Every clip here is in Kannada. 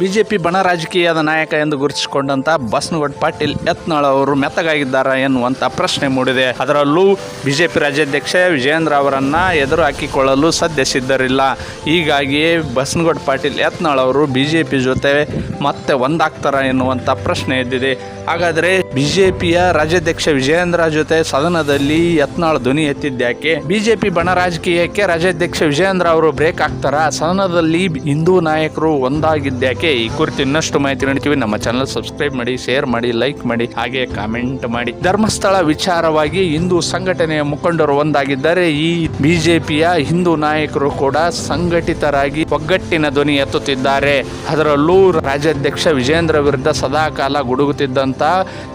ಬಿಜೆಪಿ ಬಣ ರಾಜಕೀಯದ ನಾಯಕ ಎಂದು ಗುರುತಿಸಿಕೊಂಡಂತ ಬಸನಗೌಡ ಪಾಟೀಲ್ ಯತ್ನಾಳ್ ಅವರು ಮೆತ್ತಗಾಗಿದ್ದಾರೆ ಎನ್ನುವಂತ ಪ್ರಶ್ನೆ ಮೂಡಿದೆ. ಅದರಲ್ಲೂ ಬಿಜೆಪಿ ರಾಜ್ಯಾಧ್ಯಕ್ಷ ವಿಜಯೇಂದ್ರ ಅವರನ್ನ ಎದುರು ಹಾಕಿಕೊಳ್ಳಲು ಸದ್ಯ ಸಿದ್ಧರಿಲ್ಲ. ಹೀಗಾಗಿಯೇ ಬಸನಗೌಡ ಪಾಟೀಲ್ ಯತ್ನಾಳ್ ಅವರು ಬಿಜೆಪಿ ಜೊತೆ ಮತ್ತೆ ಒಂದಾಗ್ತಾರ ಎನ್ನುವಂತ ಪ್ರಶ್ನೆ ಎದ್ದಿದೆ. ಹಾಗಾದ್ರೆ ಬಿಜೆಪಿಯ ರಾಜ್ಯಾಧ್ಯಕ್ಷ ವಿಜಯೇಂದ್ರ ಜೊತೆ ಸದನದಲ್ಲಿ ಯತ್ನಾಳ್ ಧ್ವನಿ ಎತ್ತಿದ್ಯಾಕೆ ಬಿಜೆಪಿ ಬಣ ರಾಜಕೀಯಕ್ಕೆ ರಾಜ್ಯಾಧ್ಯಕ್ಷ ವಿಜಯೇಂದ್ರ ಅವರು ಬ್ರೇಕ್ ಆಗ್ತಾರ ಸದನದಲ್ಲಿ ಹಿಂದೂ ನಾಯಕರು ಒಂದಾಗಿದ್ಯಾಕೆ ಈ ಕುರಿತು ಇನ್ನಷ್ಟು ಮಾಹಿತಿ ನೀಡ್ತೀವಿ. ನಮ್ಮ ಚಾನಲ್ ಸಬ್ಸ್ಕ್ರೈಬ್ ಮಾಡಿ ಶೇರ್ ಮಾಡಿ ಲೈಕ್ ಮಾಡಿ, ಹಾಗೆ ಕಾಮೆಂಟ್ ಮಾಡಿ. ಧರ್ಮಸ್ಥಳ ವಿಚಾರವಾಗಿ ಹಿಂದೂ ಸಂಘಟನೆಯ ಮುಖಂಡರು ಒಂದಾಗಿದ್ದಾರೆ. ಈ ಬಿಜೆಪಿಯ ಹಿಂದೂ ನಾಯಕರು ಕೂಡ ಸಂಘಟಿತರಾಗಿ ಒಗ್ಗಟ್ಟಿನ ಧ್ವನಿ ಎತ್ತುತ್ತಿದ್ದಾರೆ. ಅದರಲ್ಲೂ ರಾಜ್ಯಾಧ್ಯಕ್ಷ ವಿಜೇಂದ್ರ ವಿರುದ್ಧ ಸದಾಕಾಲ ಗುಡುಗುತ್ತಿದ್ದಂತ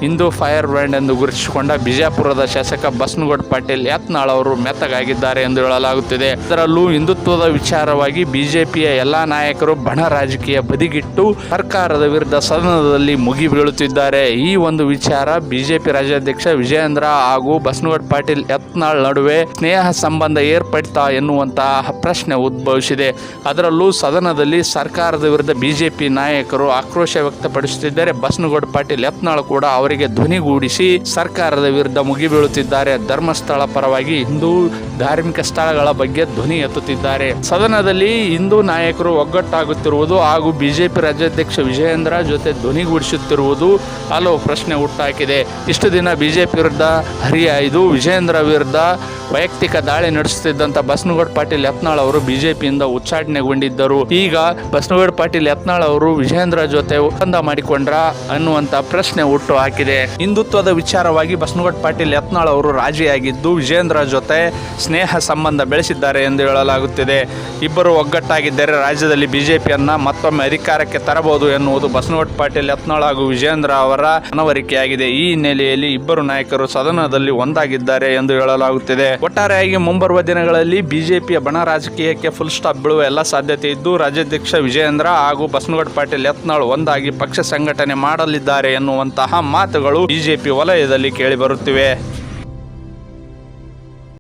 ಹಿಂದೂ ಫೈರ್ ಬ್ರ್ಯಾಂಡ್ ಎಂದು ಗುರುತಿಸಿಕೊಂಡ ಬಿಜಾಪುರದ ಶಾಸಕ ಬಸನಗೌಡ ಪಾಟೀಲ್ ಯತ್ನಾಳ್ ಅವರು ಮೆತ್ತಗಾಗಿದ್ದಾರೆ ಎಂದು ಹೇಳಲಾಗುತ್ತಿದೆ. ಅದರಲ್ಲೂ ಹಿಂದುತ್ವದ ವಿಚಾರವಾಗಿ ಬಿಜೆಪಿಯ ಎಲ್ಲಾ ನಾಯಕರು ಬಣ ರಾಜಕೀಯ ಬದಿಗಿಟ್ಟು ಸರ್ಕಾರದ ವಿರುದ್ಧ ಸದನದಲ್ಲಿ ಮುಗಿ ಬೀಳುತ್ತಿದ್ದಾರೆ. ಈ ಒಂದು ವಿಚಾರ ಬಿಜೆಪಿ ರಾಜ್ಯಾಧ್ಯಕ್ಷ ವಿಜಯೇಂದ್ರ ಹಾಗೂ ಬಸನಗೌಡ ಪಾಟೀಲ್ ಯತ್ನಾಳ್ ನಡುವೆ ಸ್ನೇಹ ಸಂಬಂಧ ಏರ್ಪಡ್ತಾ ಎನ್ನುವಂತಹ ಪ್ರಶ್ನೆ ಉದ್ಭವಿಸಿದೆ. ಅದರಲ್ಲೂ ಸದನದಲ್ಲಿ ಸರ್ಕಾರದ ವಿರುದ್ಧ ಬಿಜೆಪಿ ನಾಯಕರು ಆಕ್ರೋಶ ವ್ಯಕ್ತಪಡಿಸುತ್ತಿದ್ದಾರೆ. ಬಸನಗೌಡ ಪಾಟೀಲ್ ಯತ್ನಾಳ್ ಕೂಡ ಅವರಿಗೆ ಧ್ವನಿಗೂಡಿಸಿ ಸರ್ಕಾರದ ವಿರುದ್ಧ ಮುಗಿಬೀಳುತ್ತಿದ್ದಾರೆ. ಧರ್ಮಸ್ಥಳ ಪರವಾಗಿ ಹಿಂದೂ ಧಾರ್ಮಿಕ ಸ್ಥಳಗಳ ಬಗ್ಗೆ ಧ್ವನಿ ಎತ್ತುತ್ತಿದ್ದಾರೆ. ಸದನದಲ್ಲಿ ಹಿಂದೂ ನಾಯಕರು ಒಗ್ಗಟ್ಟಾಗುತ್ತಿರುವುದು ಹಾಗೂ ಬಿಜೆಪಿ ರಾಜ್ಯಾಧ್ಯಕ್ಷ ವಿಜಯೇಂದ್ರ ಜೊತೆ ಧ್ವನಿಗೂಡಿಸುತ್ತಿರುವುದು ಹಲವು ಪ್ರಶ್ನೆ ಹುಟ್ಟಾಕಿದೆ. ಇಷ್ಟು ದಿನ ಬಿಜೆಪಿ ವಿರುದ್ಧ ಹರಿಯಾಯ್ದು. ವಿಜಯೇಂದ್ರ ವಿರುದ್ಧ ವೈಯಕ್ತಿಕ ದಾಳಿ ನಡೆಸುತ್ತಿದ್ದಂಥ ಬಸನಗೌಡ ಪಾಟೀಲ್ ಯತ್ನಾಳ್ ಅವರು ಬಿಜೆಪಿಯಿಂದ ಉಚ್ಚಾಟನೆಗೊಂಡಿದ್ದರು. ಈಗ ಬಸನಗೌಡ ಪಾಟೀಲ್ ಯತ್ನಾಳ್ ಅವರು ವಿಜೇಂದ್ರ ಜೊತೆ ಒಪ್ಪಂದ ಮಾಡಿಕೊಂಡ್ರ ಅನ್ನುವಂತ ಪ್ರಶ್ನೆ ಹುಟ್ಟು ಹಾಕಿದೆ. ಹಿಂದುತ್ವದ ವಿಚಾರವಾಗಿ ಬಸನಗೌಡ ಪಾಟೀಲ್ ಯತ್ನಾಳ್ ಅವರು ರಾಜಿಯಾಗಿದ್ದು ವಿಜೇಂದ್ರ ಜೊತೆ ಸ್ನೇಹ ಸಂಬಂಧ ಬೆಳೆಸಿದ್ದಾರೆ ಎಂದು ಹೇಳಲಾಗುತ್ತಿದೆ. ಇಬ್ಬರು ಒಗ್ಗಟ್ಟಾಗಿದ್ದರೆ ರಾಜ್ಯದಲ್ಲಿ ಬಿಜೆಪಿಯನ್ನ ಮತ್ತೊಮ್ಮೆ ಅಧಿಕಾರಕ್ಕೆ ತರಬಹುದು ಎನ್ನುವುದು ಬಸನಗೌಡ ಪಾಟೀಲ್ ಯತ್ನಾಳ್ ಹಾಗೂ ವಿಜೇಂದ್ರ ಅವರ ಮನವರಿಕೆಯಾಗಿದೆ. ಈ ಹಿನ್ನೆಲೆಯಲ್ಲಿ ಇಬ್ಬರು ನಾಯಕರು ಸದನದಲ್ಲಿ ಒಂದಾಗಿದ್ದಾರೆ ಎಂದು ಹೇಳಲಾಗುತ್ತಿದೆ. ಒಟ್ಟಾರೆಯಾಗಿ ಮುಂಬರುವ ದಿನಗಳಲ್ಲಿ ಬಿಜೆಪಿಯ ಬಣ ರಾಜಕೀಯಕ್ಕೆ ಫುಲ್ ಸ್ಟಾಪ್ ಬೀಳುವ ಎಲ್ಲ ಸಾಧ್ಯತೆ ಇದ್ದು, ರಾಜ್ಯಾಧ್ಯಕ್ಷ ವಿಜಯೇಂದ್ರ ಹಾಗೂ ಬಸನಗೌಡ ಪಾಟೀಲ್ ಯತ್ನಾಳ್ ಒಂದಾಗಿ ಪಕ್ಷ ಸಂಘಟನೆ ಮಾಡಲಿದ್ದಾರೆ ಎನ್ನುವಂತಹ ಮಾತುಗಳು ಬಿಜೆಪಿ ವಲಯದಲ್ಲಿ ಕೇಳಿಬರುತ್ತಿವೆ